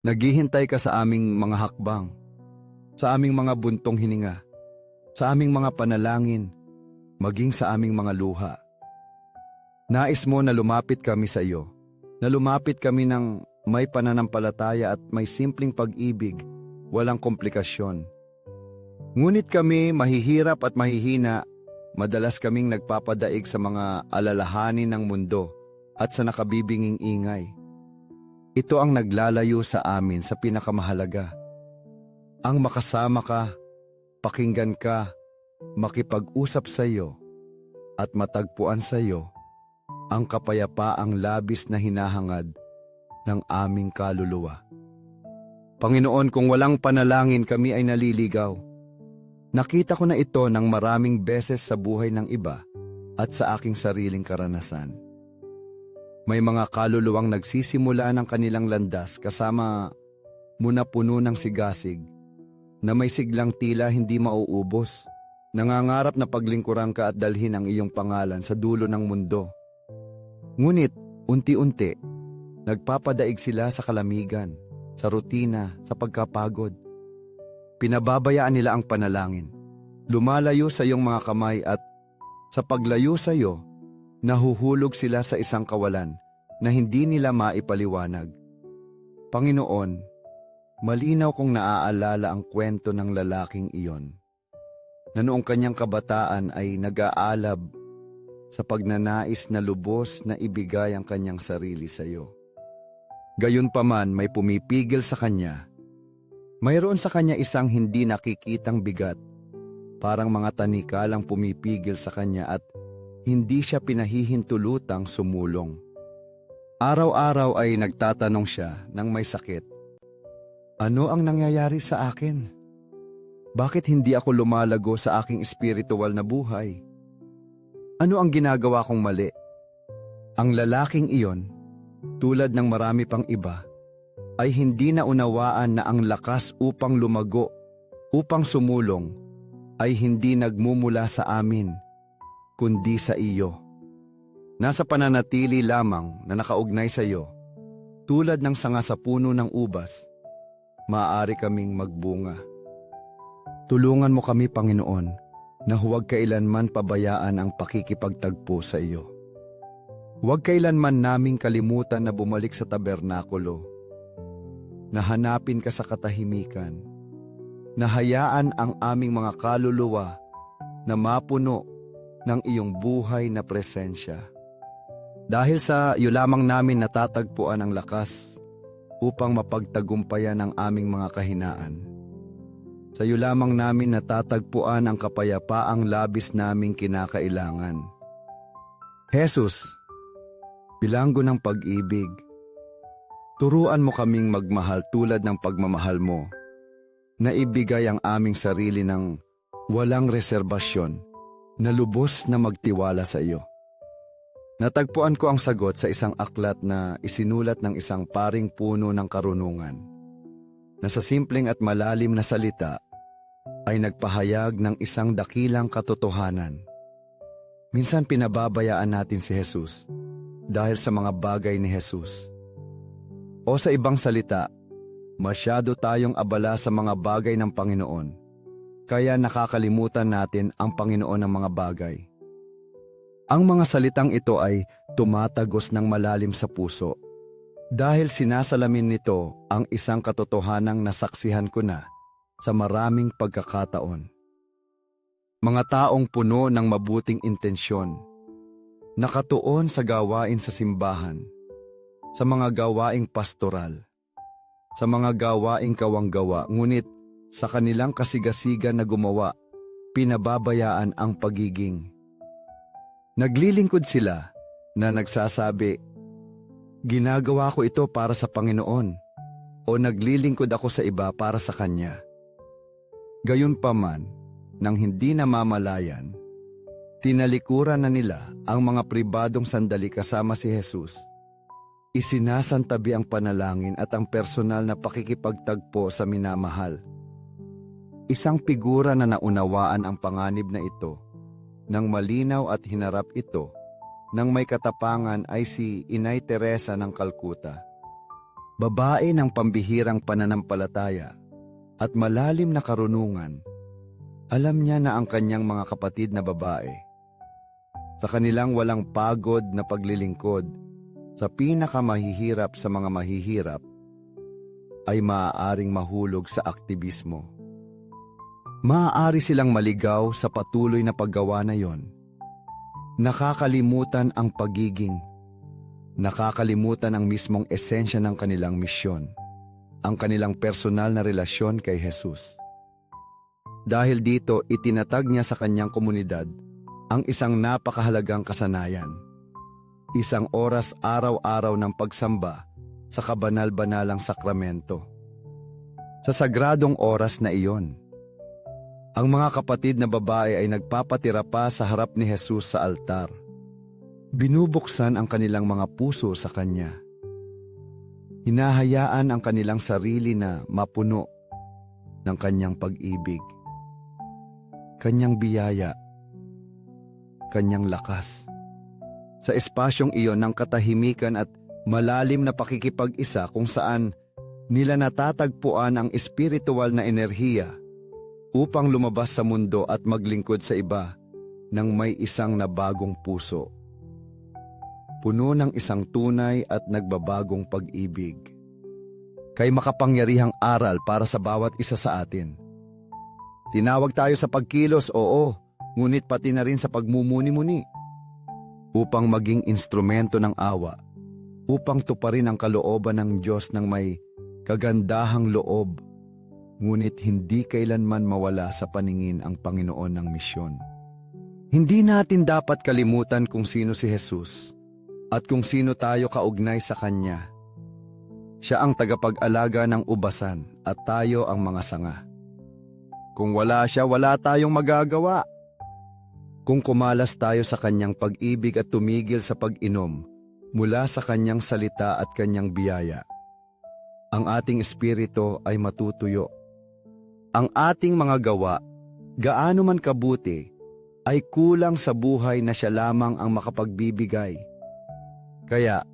Naghihintay ka sa aming mga hakbang, sa aming mga buntong hininga, sa aming mga panalangin, maging sa aming mga luha. Nais mo na lumapit kami sa iyo, na lumapit kami ng may pananampalataya at may simpleng pag-ibig, walang komplikasyon. Ngunit kami mahihirap at mahihina, madalas kaming nagpapadaig sa mga alalahanin ng mundo at sa nakabibinging ingay. Ito ang naglalayo sa amin sa pinakamahalaga. Ang makasama ka, pakinggan ka, makipag-usap sa iyo, at matagpuan sa iyo ang kapayapaang labis na hinahangad ng aming kaluluwa. Panginoon, kung walang panalangin kami ay naliligaw. Nakita ko na ito ng maraming beses sa buhay ng iba at sa aking sariling karanasan. May mga kaluluwang nagsisimula ng kanilang landas kasama muna puno ng sigasig na may siglang tila hindi mauubos. Nangangarap na paglingkuran ka at dalhin ang iyong pangalan sa dulo ng mundo. Ngunit, unti-unti, nagpapadaig sila sa kalamigan, sa rutina, sa pagkapagod. Pinababayaan nila ang panalangin. Lumalayo sa iyong mga kamay at sa paglayo sa iyo, nahuhulog sila sa isang kawalan na hindi nila maipaliwanag. Panginoon, malinaw kong naaalala ang kwento ng lalaking iyon na noong kanyang kabataan ay nag-aalab sa pagnanais na lubos na ibigay ang kanyang sarili sa iyo. Gayunpaman may pumipigil sa kanya. Mayroon sa kanya isang hindi nakikitang bigat, parang mga tanikalang pumipigil sa kanya at hindi siya pinahihintulutang sumulong. Araw-araw ay nagtatanong siya ng may sakit. Ano ang nangyayari sa akin? Bakit hindi ako lumalago sa aking espiritual na buhay? Ano ang ginagawa kong mali? Ang lalaking iyon, tulad ng marami pang iba, ay hindi na unawaan na ang lakas upang lumago, upang sumulong, ay hindi nagmumula sa amin, kundi sa iyo. Nasa pananatili lamang na nakaugnay sa iyo, tulad ng sanga sa puno ng ubas, maaari kaming magbunga. Tulungan mo kami, Panginoon, na huwag kailanman pabayaan ang pakikipagtagpo sa iyo. Huwag kailanman naming kalimutan na bumalik sa tabernakulo, na hanapin ka sa katahimikan, na hayaan ang aming mga kaluluwa na mapuno ng iyong buhay na presensya. Dahil sa iyo lamang namin natatagpuan ang lakas upang mapagtagumpayan ang aming mga kahinaan. Sa iyo lamang namin natatagpuan ang kapayapaang labis naming kinakailangan. Jesus, bilanggo ng pag-ibig, turuan mo kaming magmahal tulad ng pagmamahal mo, na ibigay ang aming sarili ng walang reserbasyon, na lubos na magtiwala sa iyo. Natagpuan ko ang sagot sa isang aklat na isinulat ng isang paring puno ng karunungan na sa simpleng at malalim na salita ay nagpahayag ng isang dakilang katotohanan. Minsan pinababayaan natin si Jesus dahil sa mga bagay ni Jesus. O sa ibang salita, masyado tayong abala sa mga bagay ng Panginoon, kaya nakakalimutan natin ang Panginoon ng mga bagay. Ang mga salitang ito ay tumatagos ng malalim sa puso dahil sinasalamin nito ang isang katotohanang nasaksihan ko na sa maraming pagkakataon. Mga taong puno ng mabuting intensyon, nakatuon sa gawain sa simbahan, sa mga gawaing pastoral, sa mga gawaing kawanggawa, ngunit sa kanilang kasigasigan na gumawa, pinababayaan ang pagiging. Naglilingkod sila na nagsasabi, Ginagawa ko ito para sa Panginoon o naglilingkod ako sa iba para sa Kanya. Gayunpaman, nang hindi namamalayan, tinalikuran na nila ang mga pribadong sandali kasama si Jesus. Isinasantabi ang panalangin at ang personal na pakikipagtagpo sa minamahal. Isang figura na naunawaan ang panganib na ito nang malinaw at hinarap ito nang may katapangan ay si Inay Teresa ng Kalkuta. Babae ng pambihirang pananampalataya at malalim na karunungan, alam niya na ang kanyang mga kapatid na babae. Sa kanilang walang pagod na paglilingkod, sa pinakamahihirap sa mga mahihirap, ay maaaring mahulog sa aktivismo. Maaari silang maligaw sa patuloy na paggawa na yon. Nakakalimutan ang pagiging. Nakakalimutan ang mismong esensya ng kanilang misyon, ang kanilang personal na relasyon kay Jesus. Dahil dito, itinatag niya sa kanyang komunidad ang isang napakahalagang kasanayan. Isang oras araw-araw ng pagsamba sa kabanal-banalang sakramento. Sa sagradong oras na iyon, ang mga kapatid na babae ay nagpapatira pa sa harap ni Jesus sa altar. Binubuksan ang kanilang mga puso sa Kanya. Hinahayaan ang kanilang sarili na mapuno ng Kanyang pag-ibig. Kanyang biyaya. Kanyang lakas. Sa espasyong iyon ng katahimikan at malalim na pakikipag-isa kung saan nila natatagpuan ang espiritual na enerhiya upang lumabas sa mundo at maglingkod sa iba ng may isang nabagong puso. Puno ng isang tunay at nagbabagong pag-ibig. Kay makapangyarihang aral para sa bawat isa sa atin. Tinawag tayo sa pagkilos, oo, ngunit pati na rin sa pagmumuni-muni. Upang maging instrumento ng awa, upang tuparin ang kalooban ng Diyos ng may kagandahang loob ngunit hindi kailanman mawala sa paningin ang Panginoon ng misyon. Hindi natin dapat kalimutan kung sino si Jesus at kung sino tayo kaugnay sa Kanya. Siya ang tagapag-alaga ng ubasan at tayo ang mga sanga. Kung wala siya, wala tayong magagawa. Kung kumalas tayo sa Kanyang pag-ibig at tumigil sa pag-inom mula sa Kanyang salita at Kanyang biyaya, ang ating espiritu ay matutuyo ang ating mga gawa, gaano man kabuti, ay kulang sa buhay na siya lamang ang makapagbibigay. Kaya,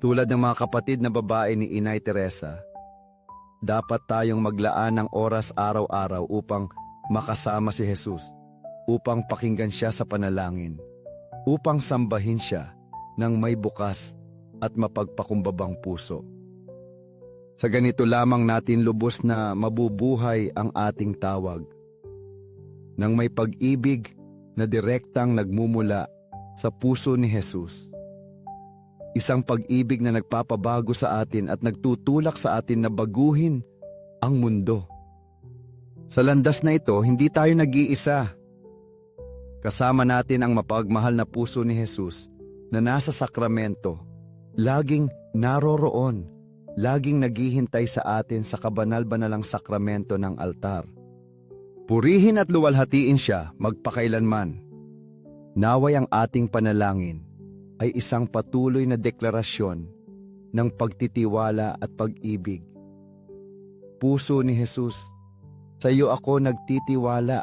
tulad ng mga kapatid na babae ni Inay Teresa, dapat tayong maglaan ng oras araw-araw upang makasama si Jesus, upang pakinggan siya sa panalangin, upang sambahin siya ng may bukas at mapagpakumbabang puso. Sa ganito lamang natin lubos na mabubuhay ang ating tawag. Nang may pag-ibig na direktang nagmumula sa puso ni Jesus. Isang pag-ibig na nagpapabago sa atin at nagtutulak sa atin na baguhin ang mundo. Sa landas na ito, hindi tayo nag-iisa. Kasama natin ang mapagmahal na puso ni Jesus na nasa sakramento, laging naroroon laging naghihintay sa atin sa kabanal-banalang sakramento ng altar. Purihin at luwalhatiin siya magpakailanman. Naway ang ating panalangin ay isang patuloy na deklarasyon ng pagtitiwala at pag-ibig. Puso ni Jesus, sa iyo ako nagtitiwala.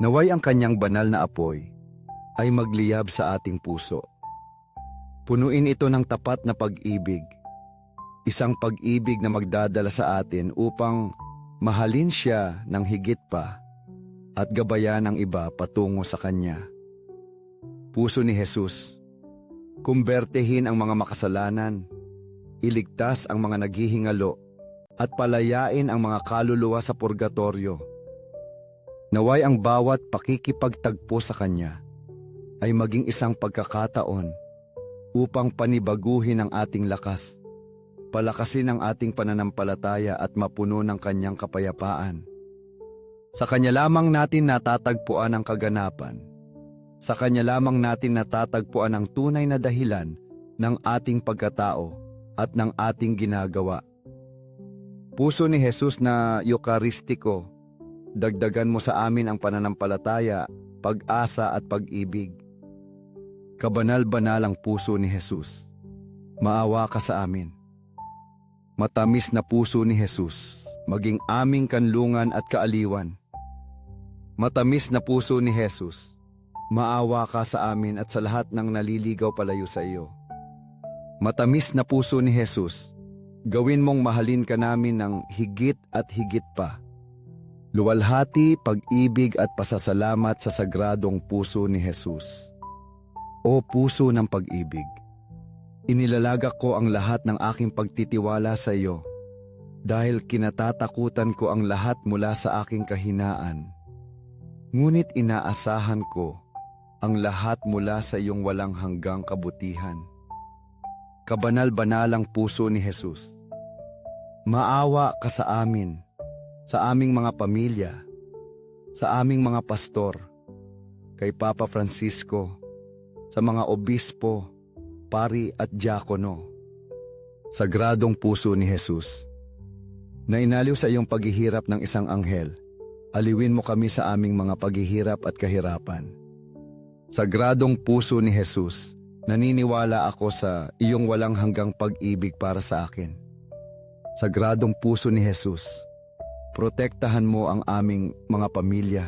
Naway ang kanyang banal na apoy ay magliyab sa ating puso. Punuin ito ng tapat na pag-ibig Isang pag-ibig na magdadala sa atin upang mahalin siya ng higit pa at gabayan ang iba patungo sa Kanya. Puso ni Jesus, kumbertehin ang mga makasalanan, iligtas ang mga naghihingalo, at palayain ang mga kaluluwa sa purgatorio. Naway ang bawat pakikipagtagpo sa Kanya ay maging isang pagkakataon upang panibaguhin ang ating lakas palakasin ang ating pananampalataya at mapuno ng kanyang kapayapaan. Sa kanya lamang natin natatagpuan ang kaganapan. Sa kanya lamang natin natatagpuan ang tunay na dahilan ng ating pagkatao at ng ating ginagawa. Puso ni Jesus na Eukaristiko, dagdagan mo sa amin ang pananampalataya, pag-asa at pag-ibig. Kabanal-banalang puso ni Jesus, maawa ka sa amin. Matamis na puso ni Jesus, maging aming kanlungan at kaaliwan. Matamis na puso ni Jesus, maawa ka sa amin at sa lahat ng naliligaw palayo sa iyo. Matamis na puso ni Jesus, Gawin mong mahalin ka namin ng higit at higit pa. Luwalhati, pag-ibig at pasasalamat sa sagradong puso ni Jesus. O puso ng pag-ibig, inilalagak ko ang lahat ng aking pagtitiwala sa iyo dahil kinatatakutan ko ang lahat mula sa aking kahinaan. Ngunit inaasahan ko ang lahat mula sa iyong walang hanggang kabutihan. Kabanal-banalang puso ni Jesus. Maawa ka sa amin, sa aming mga pamilya, sa aming mga pastor, kay Papa Francisco, sa mga obispo, pari at diakono. Sagradong puso ni Jesus. Na inaliw sa iyong paghihirap ng isang anghel, aliwin mo kami sa aming mga paghihirap at kahirapan. Sagradong puso ni Jesus, naniniwala ako sa iyong walang hanggang pag-ibig para sa akin. Sagradong puso ni Jesus, protektahan mo ang aming mga pamilya,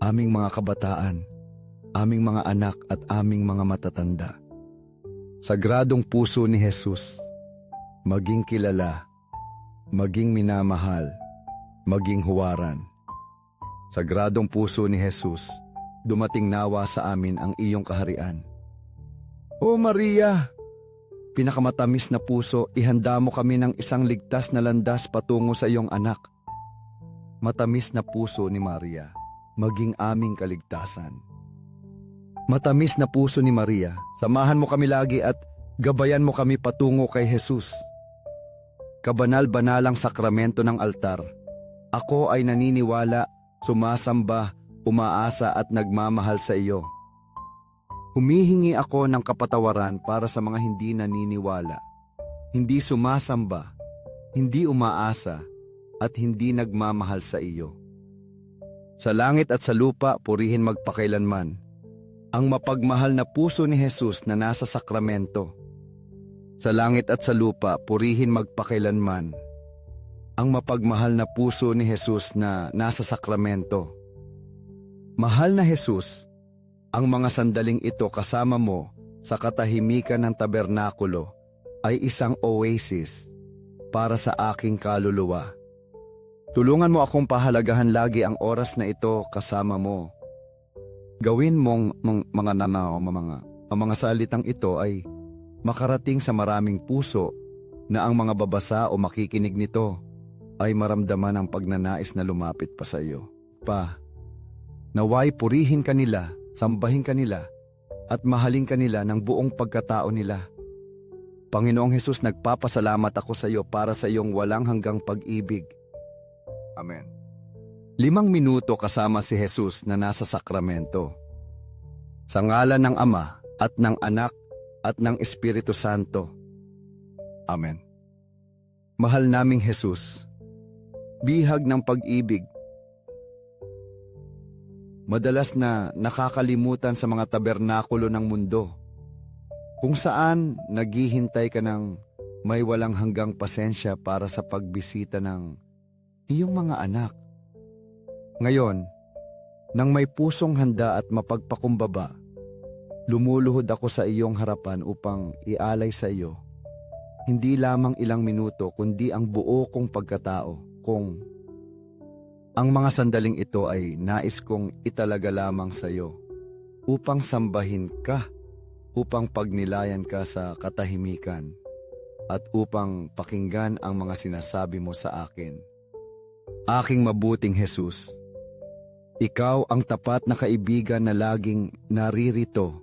aming mga kabataan, aming mga anak at aming mga matatanda. Sagradong puso ni Jesus, maging kilala, maging minamahal, maging huwaran. Sagradong puso ni Jesus, dumating nawa sa amin ang iyong kaharian. O Maria, pinakamatamis na puso, ihanda mo kami ng isang ligtas na landas patungo sa iyong anak. Matamis na puso ni Maria, maging aming kaligtasan. Matamis na puso ni Maria, samahan mo kami lagi at gabayan mo kami patungo kay Jesus. Kabanal-banalang sakramento ng altar, ako ay naniniwala, sumasamba, umaasa at nagmamahal sa iyo. Humihingi ako ng kapatawaran para sa mga hindi naniniwala, hindi sumasamba, hindi umaasa, at hindi nagmamahal sa iyo. Sa langit at sa lupa, purihin magpakailanman. Ang mapagmahal na puso ni Jesus na nasa sakramento. Sa langit at sa lupa, purihin magpakailanman. Ang mapagmahal na puso ni Jesus na nasa sakramento. Mahal na Jesus, ang mga sandaling ito kasama mo sa katahimikan ng tabernakulo ay isang oasis para sa aking kaluluwa. Tulungan mo akong pahalagahan lagi ang oras na ito kasama mo. Gawin mong mga, mga nanaw, mga, ang mga salitang ito ay makarating sa maraming puso na ang mga babasa o makikinig nito ay maramdaman ang pagnanais na lumapit pa sa iyo. Pa, Naway purihin kanila, sambahin kanila, at mahalin kanila ng buong pagkatao nila. Panginoong Hesus, nagpapasalamat ako sa iyo para sa iyong walang hanggang pag-ibig. Amen. Limang minuto kasama si Jesus na nasa sakramento. Sa ngalan ng Ama at ng Anak at ng Espiritu Santo. Amen. Mahal naming Jesus, bihag ng pag-ibig madalas na nakakalimutan sa mga tabernakulo ng mundo, kung saan naghihintay ka ng may walang hanggang pasensya para sa pagbisita ng iyong mga anak. Ngayon, nang may pusong handa at mapagpakumbaba, lumuluhod ako sa iyong harapan upang ialay sa iyo, hindi lamang ilang minuto kundi ang buo kong pagkatao kung ang mga sandaling ito ay nais kong italaga lamang sa iyo upang sambahin ka, upang pagnilayan ka sa katahimikan, at upang pakinggan ang mga sinasabi mo sa akin. Aking mabuting Jesus, ikaw ang tapat na kaibigan na laging naririto,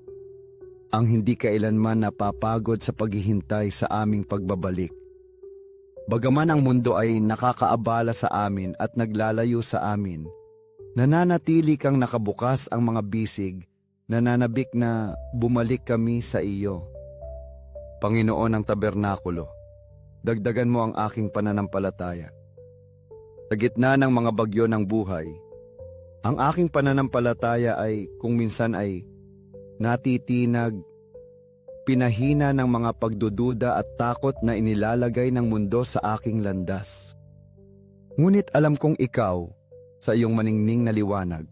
ang hindi kailanman napapagod sa paghihintay sa aming pagbabalik Bagaman ang mundo ay nakakaabala sa amin at naglalayo sa amin, nananatili kang nakabukas ang mga bisig, nananabik na bumalik kami sa iyo. Panginoon ng tabernakulo, dagdagan mo ang aking pananampalataya. Sa gitna ng mga bagyo ng buhay, ang aking pananampalataya ay kung minsan ay natitinag pinahina ng mga pagdududa at takot na inilalagay ng mundo sa aking landas. Ngunit alam kong ikaw, sa iyong maningning na liwanag,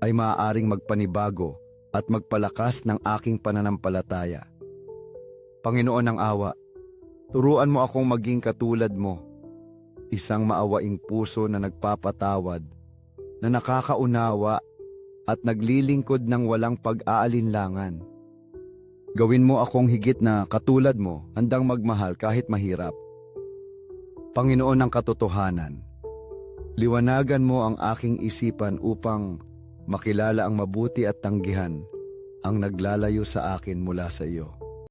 ay maaaring magpanibago at magpalakas ng aking pananampalataya. Panginoon ng awa, Turuan mo akong maging katulad mo. Isang maawaing puso na nagpapatawad, na nakakaunawa at naglilingkod ng walang pag-aalinlangan. Gawin mo akong higit na katulad mo, handang magmahal kahit mahirap. Panginoon ng katotohanan, liwanagan mo ang aking isipan upang makilala ang mabuti at tanggihan ang naglalayo sa akin mula sa iyo.